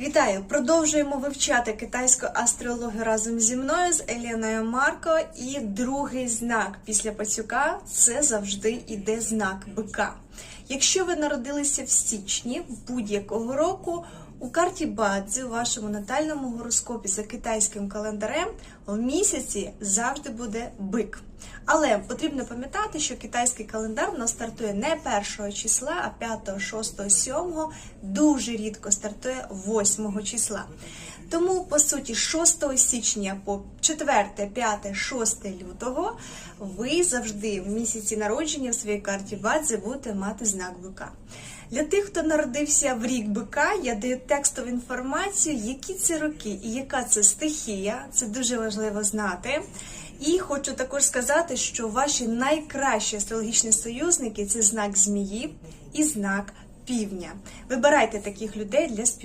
Вітаю! Продовжуємо вивчати китайську астрологію разом зі мною з Еліною Марко. І другий знак після пацюка це завжди іде знак бика. Якщо ви народилися в січні будь-якого року, у карті Бадзи у вашому натальному гороскопі за китайським календарем в місяці завжди буде бик. Але потрібно пам'ятати, що китайський календар у нас стартує не 1 числа, а 5, 6, 7, дуже рідко стартує 8 числа. Тому, по суті, 6 січня по 4, 5, 6 лютого ви завжди в місяці народження в своїй карті Бадзи будете мати знак бика. Для тих, хто народився в рік бика, я даю текстову інформацію, які це роки і яка це стихія. Це дуже важливо знати. І хочу також сказати, що ваші найкращі астрологічні союзники це знак змії і знак півня. Вибирайте таких людей для спів.